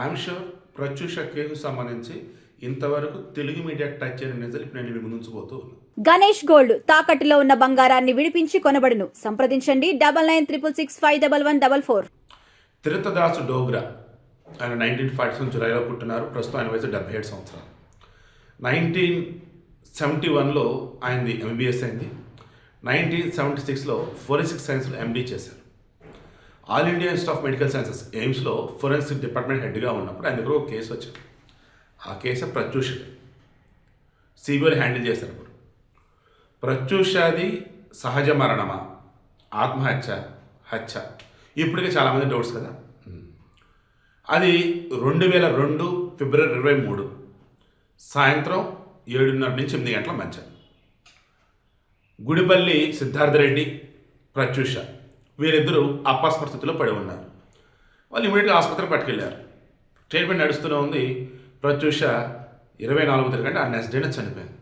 I'm sure Pratyusha case సంబంధించి ఇంతవరకు Telugu media touch చేయని నిజాలు నేను మీ ముందు ఉంచబోతూ ఉన్నాను గణేష్ గోల్డ్ తాకట్టులో ఉన్న బంగారాన్ని విడిపించి కొనబడును. సంప్రదించండి double nine triple six five double one double four. Tirathdas Dogra. ఆయన నైన్టీన్ ఫార్టీ సెవెన్ జులైలో పుట్టినారు. ప్రస్తుతం ఆయన వయసు డెబ్బై ఏడు సంవత్సరాలు. నైన్టీన్ సెవెంటీ వన్లో ఆయనది ఎంబీబీఎస్ అయింది. నైన్టీన్ సెవెంటీ సిక్స్లో ఫోరెన్సిక్ సైన్స్లో ఎండీ చేశారు. All India institute of medical sciences ఎయిమ్స్లో forensic department హెడ్గా ఉన్నప్పుడు ఆయన దగ్గర ఒక కేసు వచ్చింది. ఆ కేసు ప్రత్యూషది సిబిఐ హ్యాండిల్ చేశారు అప్పుడు. ప్రత్యూషాది సహజ మరణమా? ఆత్మహత్య? హత్య? ఇప్పటికే చాలామంది డౌట్స్ కదా? అది రెండు వేల రెండు ఫిబ్రవరి ఇరవై మూడు సాయంత్రం ఏడున్నర నుంచి ఎనిమిది గంటల మధ్య. గుడిపల్లి సిద్ధార్థరెడ్డి ప్రత్యూష. వీరిద్దరూ అపాస్మ స్థితిలో పడి ఉన్నారు. వాళ్ళు ఇమీడియట్గా ఆసుపత్రికి పట్టుకెళ్ళారు. ట్రీట్మెంట్ నడుస్తూనే ఉంది. ప్రత్యూష ఇరవై నాలుగు తిరగంటే ఆ నెక్స్ట్ డేనే చనిపోయింది.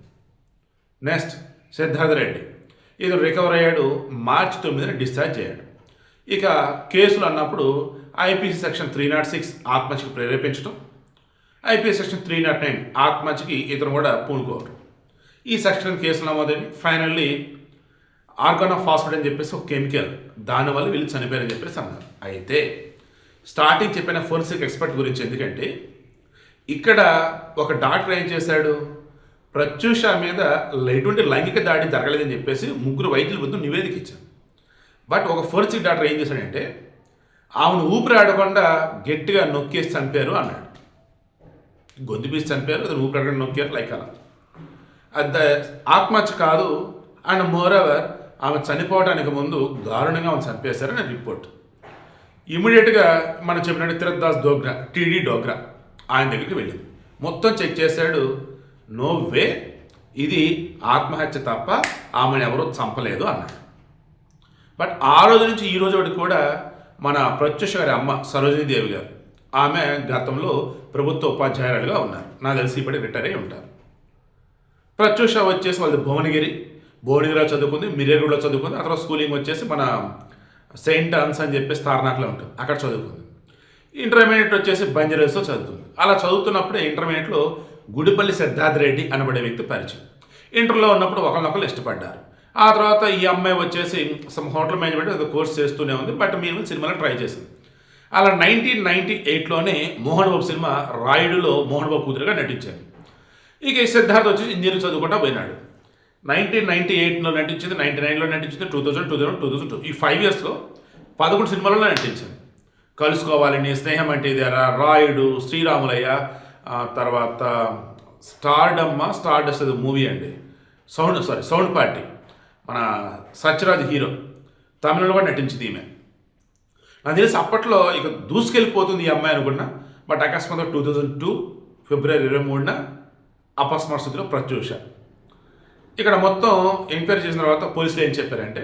నెక్స్ట్ సిద్ధార్థ రెడ్డి. ఇతను రికవర్ అయ్యాడు. మార్చి తొమ్మిదిన డిశ్చార్జ్ అయ్యాడు. ఇక కేసులు అన్నప్పుడు IPC section three not six ఆత్మహత్యకు ప్రేరేపించడం IPC section three not nine ఆత్మహత్యకి ఇతను కూడా పూనుకోవడం ఈ సెక్షన్ కేసులు నమోదైంది ఫైనల్లీ ఆర్గాన్ ఆఫ్ ఫాస్ఫేట్ అని చెప్పేసి ఒక కెమికల్. దానివల్ల వీళ్ళు చనిపోయారని చెప్పేసి అన్నారు. అయితే స్టార్టింగ్ చెప్పిన ఫోరెన్సిక్ ఎక్స్పర్ట్ గురించి ఎందుకంటే ఇక్కడ ఒక డాక్టర్ ఏం చేశాడు? ప్రత్యూష మీద ఎటువంటి లైంగిక దాడి జరగలేదని చెప్పేసి ముగ్గురు వైద్యుల ముందు నివేదిక ఇచ్చారు. బట్ ఒక ఫోరెన్సిక్ డాక్టర్ ఏం చేశాడంటే ఆమెను ఊపిరి ఆడకుండా గట్టిగా నొక్కేసి చంపారు అన్నాడు. గొంతు పీసి చంపారు అతను ఊపిరి ఆడకుండా నొక్కారు లైక్ అలా. అది ఆత్మహత్య కాదు. అండ్ మోరవర్ ఆమె చనిపోవడానికి ముందు దారుణంగా ఆమె చంపేశారని రిపోర్ట్. ఇమీడియట్గా మనం చెప్పినట్టు తిరదాస్ డోగ్రా టీడీ డోగ్రా ఆయన దగ్గరికి వెళ్ళింది. మొత్తం చెక్ చేశాడు. నో వే ఇది ఆత్మహత్య తప్ప ఆమెను ఎవరూ చంపలేదు అన్నాడు. బట్ ఆ రోజు నుంచి ఈ రోజు వరకు కూడా మన ప్రత్యూష గారి అమ్మ సరోజినీదేవి గారు ఆమె గతంలో ప్రభుత్వ ఉపాధ్యాయురాలుగా ఉన్నారు. నా తెలిసి ఇప్పటి రిటైర్ అయి ఉంటారు. ప్రత్యూష వచ్చేసి వాళ్ళది భువనగిరి భువనగిరిలో చదువుకుంది మిరేగూడలో చదువుకుంది ఆ తర్వాత స్కూలింగ్ వచ్చేసి మన సెయింట్ అన్స్ అని చెప్పేసి తార్నాక్లో ఉంటుంది. అక్కడ చదువుకుంది. ఇంటర్మీడియట్ వచ్చేసి బంజరేస్లో చదువుతుంది. అలా చదువుతున్నప్పుడే ఇంటర్మీడియట్లో గుడిపల్లి సిద్ధార్థ రెడ్డి అనబడే వ్యక్తి పరిచయం. ఇంటర్లో ఉన్నప్పుడు ఒకరినొకరు ఇష్టపడ్డారు. ఆ తర్వాత ఈ అమ్మాయి వచ్చేసి సమ్ హోటల్ మేనేజ్మెంట్ ఏదో కోర్స్ చేస్తూనే ఉంది బట్ మేము సినిమాలో ట్రై చేసింది అలా నైన్టీన్ నైన్టీ ఎయిట్లోనే మోహన్ బాబు సినిమా రాయుడులో మోహన్ బాబు కూతురుగా నటించారు. ఇక సిద్ధార్థ వచ్చి ఇంజనీరింగ్ చదువుకుంటా పోయినాడు. నైన్టీన్ నైన్టీ ఎయిట్లో నటించింది నైన్టీ నైన్లో నటించింది two thousand two thousand two thousand two ఈ ఫైవ్ ఇయర్స్లో పదకొండు సినిమాలలో నటించింది. కలుసుకోవాలని స్నేహం అంటే ఇదేరా రాయుడు శ్రీరాములయ్య తర్వాత స్టార్డమ్మ స్టార్డస్ట్ అది మూవీ అండి. Sound sorry sound party. మన సత్యరాజ్ హీరో తమిళలో కూడా నటించింది ఈమె. నాకు తెలిసి అప్పట్లో ఇక దూసుకెళ్ళిపోతుంది ఈ అమ్మాయి అనుకున్నా బట్ అకస్మాత్ టూ థౌజండ్ టూ ఫిబ్రవరి ఇరవై మూడున అపస్మార్ స్థితిలో ప్రత్యూష. ఇక్కడ మొత్తం ఎంక్వైరీ చేసిన తర్వాత పోలీసులు ఏం చెప్పారంటే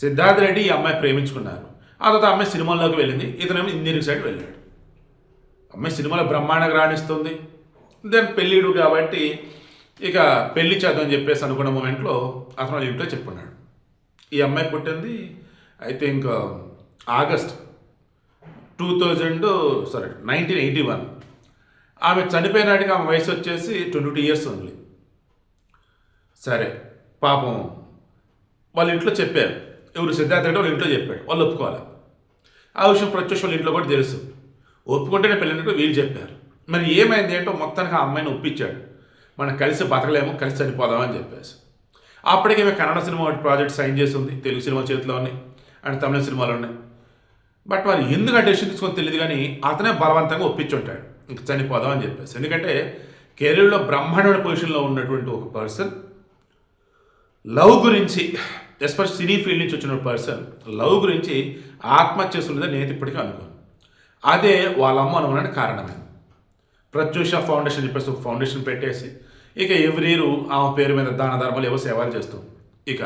సిద్ధార్థ రెడ్డి ఈ అమ్మాయి ప్రేమించుకున్నారు. ఆ తర్వాత అమ్మాయి సినిమాల్లోకి వెళ్ళింది. ఇతనేమో ఇంజనీరింగ్ సైడ్ వెళ్ళాడు. అమ్మాయి సినిమాలో బ్రహ్మాండంగా రాణిస్తుంది. దెన్ పెళ్ళిడు కాబట్టి ఇక పెళ్ళి చేద్దామని చెప్పేసి అనుకున్న మూమెంట్లో అతను ఇంట్లో చెప్పుకున్నాడు ఈ అమ్మాయి పుట్టింది I think August two thousand sorry nineteen eighty one ఆమె చనిపోయినాటికి ఆమె వయసు వచ్చేసి ట్వంటీ టూ ఇయర్స్ ఉంది సరే పాపం వాళ్ళ ఇంట్లో చెప్పారు ఎవరు సిద్ధార్థ రెడ్డి వాళ్ళ ఇంట్లో చెప్పాడు. వాళ్ళు ఒప్పుకోవాలి. ఆ విషయం ప్రత్యూష్ వాళ్ళ ఇంట్లో కూడా తెలుసు. ఒప్పుకుంటేనే పెళ్ళినట్టు వీళ్ళు చెప్పారు. మరి ఏమైంది ఏంటో మొత్తానికి ఆ అమ్మాయిని ఒప్పించాడు. మనం కలిసి బతకలేము కలిసి చనిపోదామని చెప్పేసి. అప్పటికే మేము కన్నడ సినిమా ప్రాజెక్ట్ సైన్ చేసి ఉంది తెలుగు సినిమా చేతిలో ఉన్నాయి. అండ్ తమిళ సినిమాలు ఉన్నాయి. బట్ వాళ్ళు ఎందుకు ఆ తీసుకొని తెలియదు కానీ అతనే బలవంతంగా ఒప్పించుంటాడు. ఇంక చనిపోదాం అని చెప్పేసి. ఎందుకంటే కెరీర్లో బ్రహ్మాండమైన పొజిషన్లో ఉన్నటువంటి ఒక పర్సన్ లవ్ గురించి ఎస్పెషల్ సినీ ఫీల్డ్ నుంచి వచ్చిన పర్సన్ లవ్ గురించి ఆత్మహత్య చేస్తున్నదని నేను ఇప్పటికీ అనుకోను. అదే వాళ్ళ అమ్మ అనుకోవడానికి కారణమైంది ప్రత్యూష ఫౌండేషన్ చెప్పేసి ఒక ఫౌండేషన్ పెట్టేసి ఇక ఎవ్రీ ఇయర్ ఆమె పేరు మీద దాన ధర్మాలు ఏవో సేవలు చేస్తాం. ఇక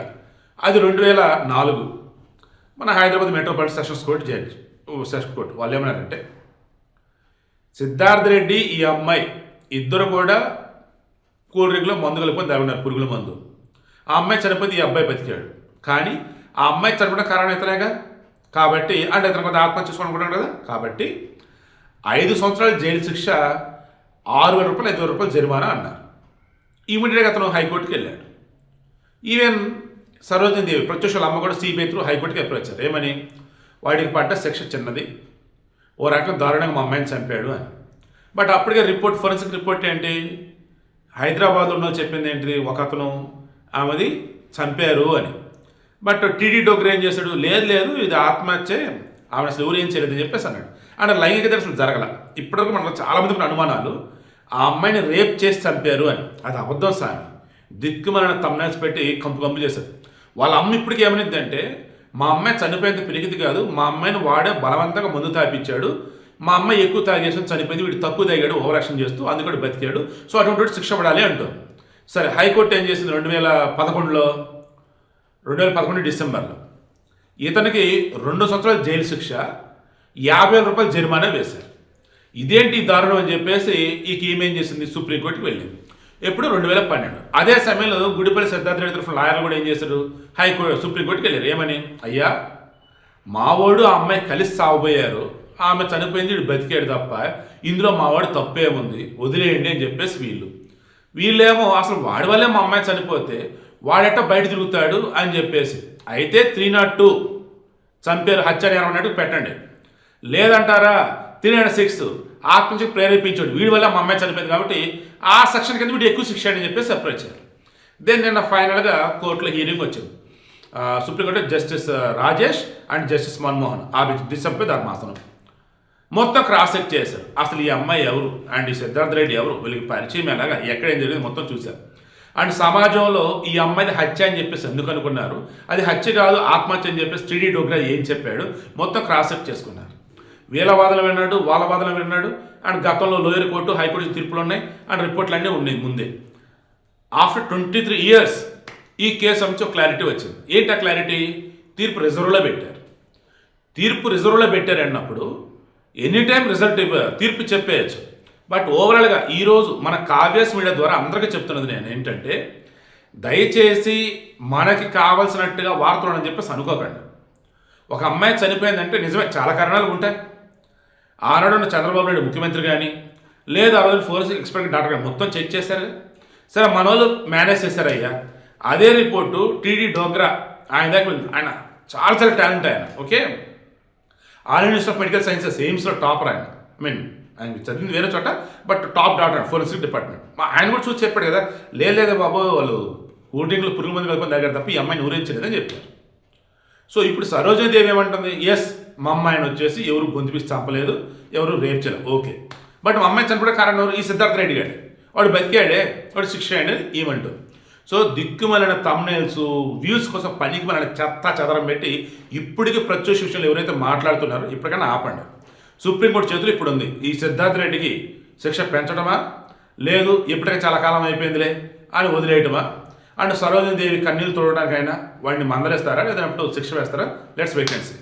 అది రెండు వేల నాలుగు మన Hyderabad metropolitan sessions court judge session court వాళ్ళు ఏమన్నారంటే సిద్ధార్థ రెడ్డి ఈ అమ్మాయి ఇద్దరు కూడా కూల్ డ్రింక్లో మందు కలుపుకొని తాగున్నారు పురుగుల మందు. ఆ అమ్మాయి చనిపోతే ఈ అబ్బాయి బతికాడు. కానీ ఆ అమ్మాయి చనిపోవడం కారణం ఇతనేగా కాబట్టి అంటే ఇతను కొంత ఆత్మహత్య చేసుకోవాలనుకుంటాడు కదా? కాబట్టి ఐదు సంవత్సరాల జైలు శిక్ష ఆరు వేల రూపాయలు ఐదు వేల రూపాయలు జరిమానా అన్నారు. ఇమీడియట్గా అతను హైకోర్టుకి వెళ్ళాడు. ఈవెన్ సరోజిని దేవి ప్రత్యూషాల అమ్మ కూడా సిబిఐ త్రూ హైకోర్టుకి అప్రోచ్ ఏమని? వాడికి పడ్డ శిక్ష చిన్నది. ఓ రకం దారుణంగా మా అమ్మాయిని చంపాడు అని. బట్ అప్పటికే రిపోర్ట్ ఫోరెన్సిక్ రిపోర్ట్ ఏంటి? హైదరాబాద్లో ఉన్న చెప్పింది ఏంటి? ఒక అతను ఆమెది చంపారు అని. బట్ టీడీ డోగ్ర ఏం చేశాడు? లేదు లేదు ఇది ఆత్మహత్యే. ఆమె అసలు ఎవరు ఏం చేయలేదు అని చెప్పేసి అన్నాడు. అంటే లైంగిక దర్శనం జరగల. ఇప్పటివరకు మనకు చాలా కొన్ని అనుమానాలు ఆ అమ్మాయిని రేప్ చేసి చంపారు అని. అది అబద్ధం సామి దిక్కుమలన తమ్నైల్స్ పెట్టి కంపు కంపు చేశారు. వాళ్ళ అమ్మ ఇప్పటికి ఏమనిద్ది అంటే మా అమ్మాయి చనిపోయింది పెరిగింది కాదు మా అమ్మాయిని వాడే బలవంతంగా ముందు తాపించాడు మా అమ్మాయి ఎక్కువ తాగేసి చనిపోయింది వీడు తక్కువ తాగాడు ఓవరాక్షన్ చేస్తూ అందుకని బతికాడు. సో అటువంటి శిక్ష పడాలి అంటారు సరే హైకోర్టు ఏం చేసింది రెండు వేల పదకొండులో? రెండు వేల పదకొండు డిసెంబర్లో. ఇతనికి రెండు సంవత్సరాల జైలు శిక్ష యాభై వేల రూపాయలు జరిమానా వేశారు. ఇదేంటి దారుణం అని చెప్పేసి ఈ ఈమెం చేసింది? సుప్రీంకోర్టుకి వెళ్ళింది. ఎప్పుడు? రెండు వేల పన్నెండు. అదే సమయంలో గుడిపల్లి సిద్ధార్థ రెడ్డి తరఫున లాయర్లు కూడా ఏం చేశారు? హైకోర్టు సుప్రీంకోర్టుకి వెళ్ళారు. ఏమని? అయ్యా మావాడు ఆ అమ్మాయి కలిసి సాగుపోయారు ఆమె చనిపోయింది బతికాడు తప్ప. ఇందులో మావాడు తప్పేముంది? వదిలేయండి అని చెప్పేసి వీళ్ళు. వీళ్ళేమో అసలు వాడి వల్లే మా అమ్మాయి చనిపోతే వాడెట్ట బయట తిరుగుతాడు అని చెప్పేసి. అయితే త్రీ నాట్ టూ చంపారు హత్య నేరం అన్నట్టు పెట్టండి. లేదంటారా? త్రీ నాట్ సిక్స్ ఆత్మహత్యకు ప్రేరేపించాడు. వీడి వల్ల మా అమ్మాయి చనిపోయింది కాబట్టి ఆ సెక్షన్ కింద వీడు ఎక్కువ శిక్ష అని చెప్పేసి సెపరేట్ చేశారు దెన్ నిన్న ఫైనల్గా కోర్టులో హీరింగ్ వచ్చింది. Supreme court justice Rajesh and justice Manmohan. ఆ డిసెంబర్ ధర్మాసనం. మొత్తం క్రాస్ చెక్ చేశారు. అసలు ఈ అమ్మాయి ఎవరు? అండ్ ఈ సిద్ధార్థ రెడ్డి ఎవరు? వీళ్ళకి పరిచయం ఎలాగా? ఎక్కడ ఏం జరిగింది మొత్తం చూశారు. అండ్ సమాజంలో ఈ అమ్మాయిది హత్య అని చెప్పేసి ఎందుకు అనుకున్నారు? అది హత్య కాదు ఆత్మహత్య అని చెప్పేసి టీడీ డోగ్రా ఏం చెప్పాడు? మొత్తం క్రాస్ చెక్ చేసుకున్నారు. వీళ్ళ వాదన విన్నాడు వాళ్ళ వాదన విన్నాడు అండ్ గతంలో లోయర్ కోర్టు హైకోర్టు తీర్పులు ఉన్నాయి అండ్ రిపోర్ట్లు అన్నీ ఉన్నాయి ముందే. ఆఫ్టర్ ట్వంటీ త్రీ ఇయర్స్ ఈ కేసు అంశం క్లారిటీ వచ్చింది. ఏంటి ఆ క్లారిటీ? తీర్పు రిజర్వ్లో పెట్టారు. తీర్పు రిజర్వ్లో పెట్టారు అన్నప్పుడు ఎనీ టైం రిజల్ట్ తీర్పు చెప్పేయచ్చు. బట్ ఓవరాల్గా ఈరోజు మన కావ్యాస్ మీడియా ద్వారా అందరికీ చెప్తున్నది నేను ఏంటంటే దయచేసి మనకి కావాల్సినట్టుగా వార్తలు అని చెప్పేసి అనుకోకండి. ఒక అమ్మాయి చనిపోయిందంటే నిజమే చాలా కారణాలు ఉంటాయి. ఆనాడు చంద్రబాబు నాయుడు ముఖ్యమంత్రి కానీ లేదు ఆ రోజు ఫోరెన్సిక్ ఎక్స్పర్ట్ డాక్టర్ కానీ మొత్తం చెక్ చేశారు. సరే మన వాళ్ళు మేనేజ్ చేశారు అయ్యా అదే రిపోర్టు టీడీ డోగ్రా ఆయన దగ్గర ఉంది. ఆయన చాలా చాలా టాలెంట్ ఆయన okay? All university of medical sciences ఎయిమ్స్లో topper ఆయన ఐ మీన్ ఆయన చదివింది వేరే చోట but top doctor forensic department. మా ఆయన కూడా చూసి చెప్పాడు కదా లేదు లేదా బాబు వాళ్ళు ఓటింగ్లో పురుగు మంది కలుపుకొని దగ్గర తప్ప ఈ అమ్మాయిని ఊరించలేదని చెప్పారు. సో ఇప్పుడు సరోజినీ దేవి ఏమంటుంది? ఎస్ మా అమ్మాయిని వచ్చేసి ఎవరు గొంతుపిసి చంపలేదు ఎవరు రేప్ చేయలేదు. ఓకే. బట్ మా అమ్మాయి చనిపోయే కారణం ఎవరు? ఈ సిద్ధార్థ రెడ్డి గారు. వాడు బతికాడే వాడు శిక్ష అనేది ఏమంటుంది సో దిక్కుమలిన తమ్నైల్స్ వ్యూస్ కోసం పనికి మన చెత్త చెదరం పెట్టి ఇప్పటికీ ప్రత్యక్ష విషయంలో ఎవరైతే మాట్లాడుతున్నారో ఇప్పటికైనా ఆపండి. సుప్రీంకోర్టు చేతులు ఇప్పుడు ఉంది ఈ సిద్ధార్థ రెడ్డికి శిక్ష పెంచడమా లేదు ఇప్పటికే చాలా కాలం అయిపోయిందిలే. అని వదిలేయటమా? అండ్ సరోజిని దేవి కన్నీళ్ళు తోడడానికైనా వాడిని మందలేస్తారా? లేదంటే శిక్ష వేస్తారా? Let's wait and see.